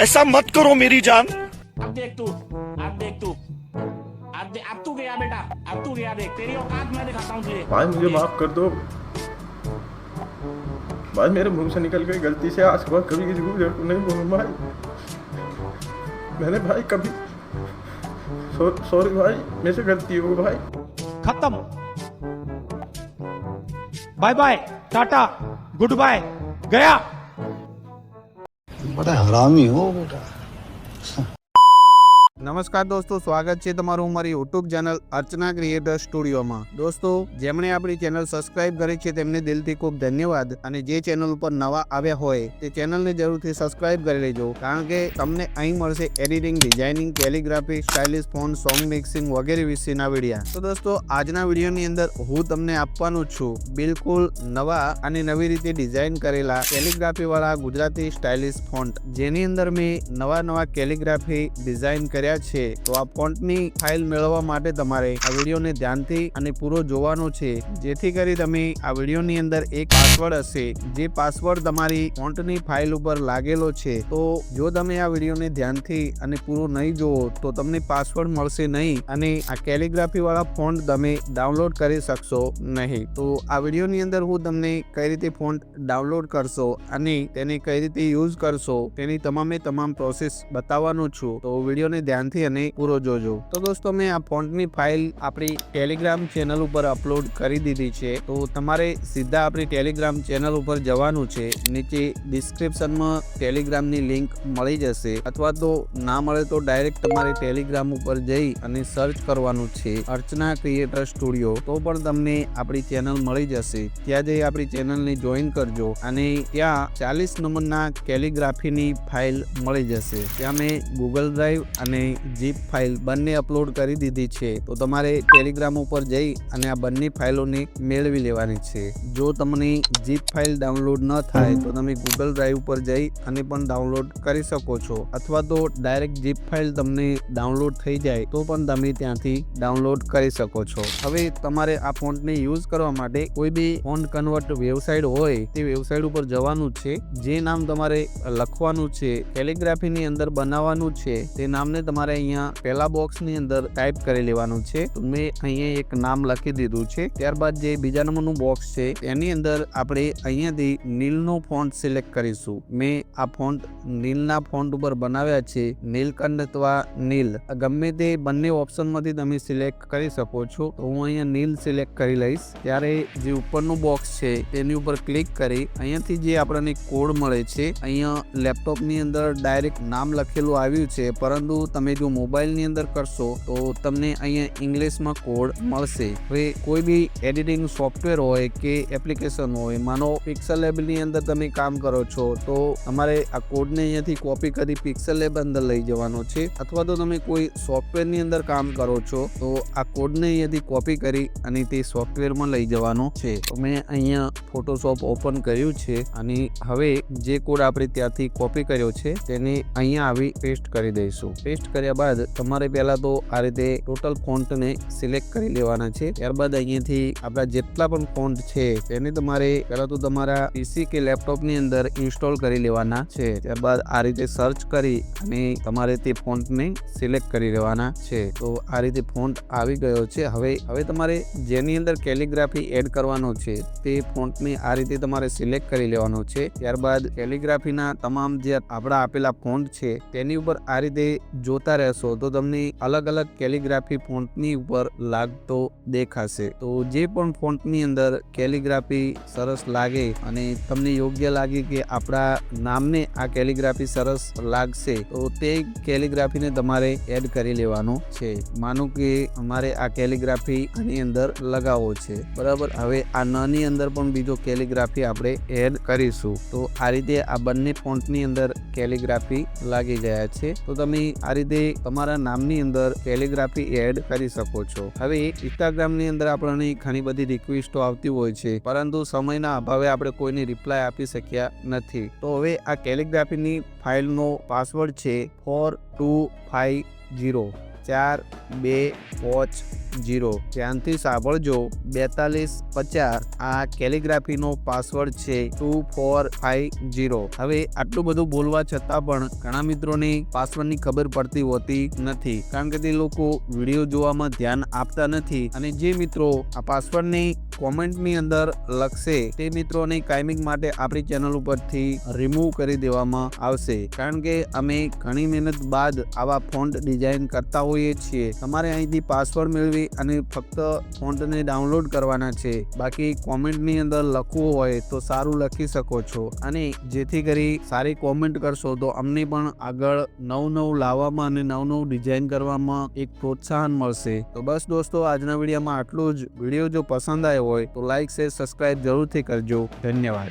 ऐसा मत करो मेरी जान। अब देख तू अब देख तू। अब दे, अब तू गया बेटा अब तू गया देख। तेरी औकात मैं दिखाता हूँ तुझे। भाई मुझे माफ़ कर दो। भाई मेरे मुँह से निकल गई गलती से। आज के बाद कभी किसी को नहीं बोलूँ भाई। मैंने भाई कभी सॉ- सॉरी भाई मेरे से गलती हो भाई। खत्म। Bye bye tata good bye गया। बड़ा हरामी हो बेटा નમસ્કાર દોસ્તો, સ્વાગત છે તમારું અમારી યુટ્યુબ ચેનલ અર્ચના ક્રિએટર સ્ટુડિયોમાં દોસ્તો, જેમણે આપણી ચેનલ સબસ્ક્રાઇબ કરી છે તેમને દિલથી ખૂબ ધન્યવાદ અને જે ચેનલ ઉપર નવા આવ્યા હોય તે ચેનલને જરૂરથી સબસ્ક્રાઇબ કરી લેજો. કારણ કે તમને અહીં મળશે editing designing calligraphy stylish font song mixing વગેરે વિશેના વિડીયા તો દોસ્તો, આજના વિડીયોની અંદર હું તમને આપવાનું છું બિલકુલ નવા અને નવી રીતે ડિઝાઇન કરેલા કેલિગ્રાફી વાળા ગુજરાતી સ્ટાઇલિશ ફોન્ટ જેની અંદર મેં નવા નવા કેલિગ્રાફી ડિઝાઇન કર્યા છે. તો આ ફોન્ટની ફાઇલ મેળવવા માટે તમારે આ વિડીયોને ધ્યાનથી અને પૂરો જોવાનો છે. જેથી કરી તમે આ વિડીયોની અંદર એક પાસવર્ડ હશે, જે પાસવર્ડ તમારી ફોન્ટની ફાઇલ ઉપર લાગેલો છે. તો જો તમે આ વિડીયોને ધ્યાનથી અને પૂરો નહીં જુઓ, તો તમને પાસવર્ડ મળશે નહીં અને આ કેલિગ્રાફી વાળા ફોન્ટ તમે ડાઉનલોડ કરી શકશો નહીં. તો આ વિડીયોની અંદર હું તમને કઈ રીતે ફોન્ટ ડાઉનલોડ કરશો અને તેને કઈ રીતે યુઝ કરશો, તેની તમામે તમામ પ્રોસેસ બતાવવાનું છું. તો વિડીયોને ધ્યાનથી અને પૂરો જોજો. તો દોસ્તો, મેં આ ફોન્ટની ફાઇલ આપણી ટેલિગ્રામ ચેનલ ઉપર અપલોડ કરી દીધી છે. તો તમારે સીધા આપણી ટેલિગ્રામ ચેનલ ઉપર જવાનું છે. નીચે ડિસ્ક્રિપ્શનમાં ટેલિગ્રામની લિંક મળી જશે. અથવા તો ના મળે તો ડાયરેક્ટ તમારે ટેલિગ્રામ ઉપર જઈ અને સર્ચ કરવાનું છે. Archana creator studio. તો પણ તમને આપણી ચેનલ મળી જશે. ત્યાં જઈ આપણી ચેનલને જોઈન કરજો અને ત્યાં ચાલીસ નંબરના કેલિગ્રાફીની ફાઇલ મળી જશે. ત્યાં મેં ગૂગલ ડ્રાઈવ અને જીપ ફાઇલ બંને અપલોડ કરી દીધી છે, તો તમારે ટેલિગ્રામ ઉપર જઈ અને આ બંને ફાઇલોને મેળવી લેવાની છે. જો તમને જીપ ફાઇલ ડાઉનલોડ ન થાય, તો તમે ગૂગલ ડ્રાઈવ ઉપર જઈ અને પણ ડાઉનલોડ કરી શકો છો. અથવા તો ડાયરેક્ટ જીપ ફાઇલ તમને ડાઉનલોડ થઈ જાય, તો પણ તમે ત્યાંથી ડાઉનલોડ કરી શકો છો. હવે તમારે આ ફોન્ટને યુઝ કરવા માટે કોઈ બી ફોન્ટ કન્વર્ટ વેબસાઇટ હોય, તે વેબસાઇટ ઉપર જવાનું છે. જે નામ તમારે લખવાનું છે કેલિગ્રાફીની અંદર બનાવવાનું છે, તે નામને તમારે અહીંયા પહેલા બોક્સની અંદર ટાઈપ કરી લેવાનું છે. મેં અહીંયા એક નામ લખી દીધું છે. ત્યારબાદ જે બીજા નંબરનું બોક્સ છે, એની અંદર આપણે અહીંયાથી નીલનો ફોન્ટ સિલેક્ટ કરીશું. મેં આ ફોન્ટ નીલના ફોન્ટ ઉપર બનાવ્યા છે. નીલકંઠ અથવા નીલ. ગમે તે બંને ઓપ્શનમાંથી તમે સિલેક્ટ કરી શકો છો. તો હું અહીંયા નીલ સિલેક્ટ કરી લઈશ. ત્યારે જે ઉપરનું બોક્સ છે તેની ઉપર ક્લિક કરી અહીંયાથી જે આપણને કોડ મળે છે, અહીંયા લેપટોપની અંદર ડાયરેક્ટ નામ લખેલું આવ્યું છે. પરંતુ તમે જો મોબાઈલની અંદર કરશો, તો તમને અહીંયા ઇંગ્લિશમાં કોડ મળશે. હવે કોઈ બી એડિટિંગ સોફ્ટવેર હોય કે એપ્લિકેશન હોય, માનો પિક્સલ લેબની અંદર તમે કામ કરો છો, તો અમારે આ કોડને અહીંયાથી કોપી કરી પિક્સલ લેબ અંદર લઈ જવાનો છે. અથવા તો તમે કોઈ સોફ્ટવેરની અંદર કામ કરો છો, તો આ કોડને અહીંયાથી કોપી કરી અને તે સોફ્ટવેરમાં લઈ જવાનો છે. તો મેં અહીંયા ફોટોશોપ ઓપન કર્યું છે અને હવે જે કોડ આપણે ત્યાંથી કોપી કર્યો છે, તેને અહીંયા આવી પેસ્ટ કરી દઈશું. પેસ્ટ કર્યા બાદ તમારે પહેલા તો આ રીતે ટોટલ ફોન્ટને સિલેક્ટ કરી લેવાના છે. ત્યારબાદ અહીંયાથી આપણા જેટલા પણ ફોન્ટ છે, તેને તમારે પહેલા તો તમારા પીસી કે લેપટોપની અંદર ઇન્સ્ટોલ કરી લેવાના છે. ત્યારબાદ આ રીતે સર્ચ કરી અને તમારે તે ફોન્ટને સિલેક્ટ કરી લેવાના છે. તો આ રીતે ફોન્ટ આવી ગયો છે. હવે હવે તમારે જેની અંદર કેલિગ્રાફી એડ કરવાનો છે, તે ફોન્ટને આ રીતે તમારે સિલેક્ટ કરી લેવાનો છે. ત્યારબાદ કેલિગ્રાફીના તમામ જે આપણા આપેલા ફોન્ટ છે, તેની ઉપર આ રીતે જોતા રહેશો તો તમને અલગ અલગ કેલિગ્રાફી ફોન્ટની ઉપર લાગતો દેખાશે. તો જે પણ ફોન્ટની અંદર કેલિગ્રાફી સરસ લાગે અને તમને યોગ્ય લાગે કે આપણા નામને આ કેલિગ્રાફી સરસ લાગશે, તો તે કેલિગ્રાફીને તમારે એડ કરી લેવાનું છે. માનો કે અમારે આ કેલિગ્રાફી આની અંદર લગાવવો છે. બરાબર? હવે આ નની અંદર પણ બીજો કેલિગ્રાફી આપણે એડ કરીશું. તો આ રીતે આ બંને ફોન્ટની અંદર કેલિગ્રાફી લાગી ગયા છે. તો તમે આ રીતે તમારા નામની અંદર કેલિગ્રાફી એડ કરી શકો છો. હવે ઇન્સ્ટાગ્રામની અંદર આપણને ઘણી બધી રિક્વેસ્ટો આવતી હોય છે, પરંતુ સમયના અભાવે આપણે કોઈને રિપ્લાય આપી શક્યા નથી. તો હવે આ કેલિગ્રાફીની ફાઇલનો પાસવર્ડ છે ફોર ટુ ફાઇવ જીરો ચાર, બે, પાંચ, જીરો. ધ્યાનથી સાંભળજો. બેતાલીસ, પચાસ. આ કેલિગ્રાફીનો પાસવર્ડ છે ટુ ફોર ફાઈવ જીરો. હવે આટલું બધું બોલવા છતાં પણ ઘણા મિત્રોને પાસવર્ડની ખબર પડતી હોતી નથી. કારણ કે તે લોકો વીડિયો જોવામાં ધ્યાન આપતા નથી. અને જે મિત્રો આ પાસવર્ડની કોમેન્ટની અંદર લખશે, તે મિત્રોને કાયમિક માટે આપણી ચેનલ ઉપરથી રિમૂવ કરી દેવામાં આવશે. કારણ કે અમે ઘણી મહેનત બાદ આવા ફોન્ટ ડિઝાઇન કરતા હોઈએ છીએ. તમારે અહીંથી પાસવર્ડ મેળવી અને ફક્ત ફોન્ટને ડાઉનલોડ કરવાના છે. બાકી કોમેન્ટની અંદર લખવું હોય તો સારું લખી શકો છો. અને જેથી કરી સારી કોમેન્ટ કરશો તો અમને પણ આગળ નવું નવું લાવવામાં અને નવું નવું ડિઝાઇન કરવામાં એક પ્રોત્સાહન મળશે. તો બસ દોસ્તો, આજના વિડીયોમાં આટલું જ. વીડિયો જો પસંદ આવ્યો હોય તો લાઈક શેર સબસ્ક્રાઈબ જરૂરથી કરજો. ધન્યવાદ.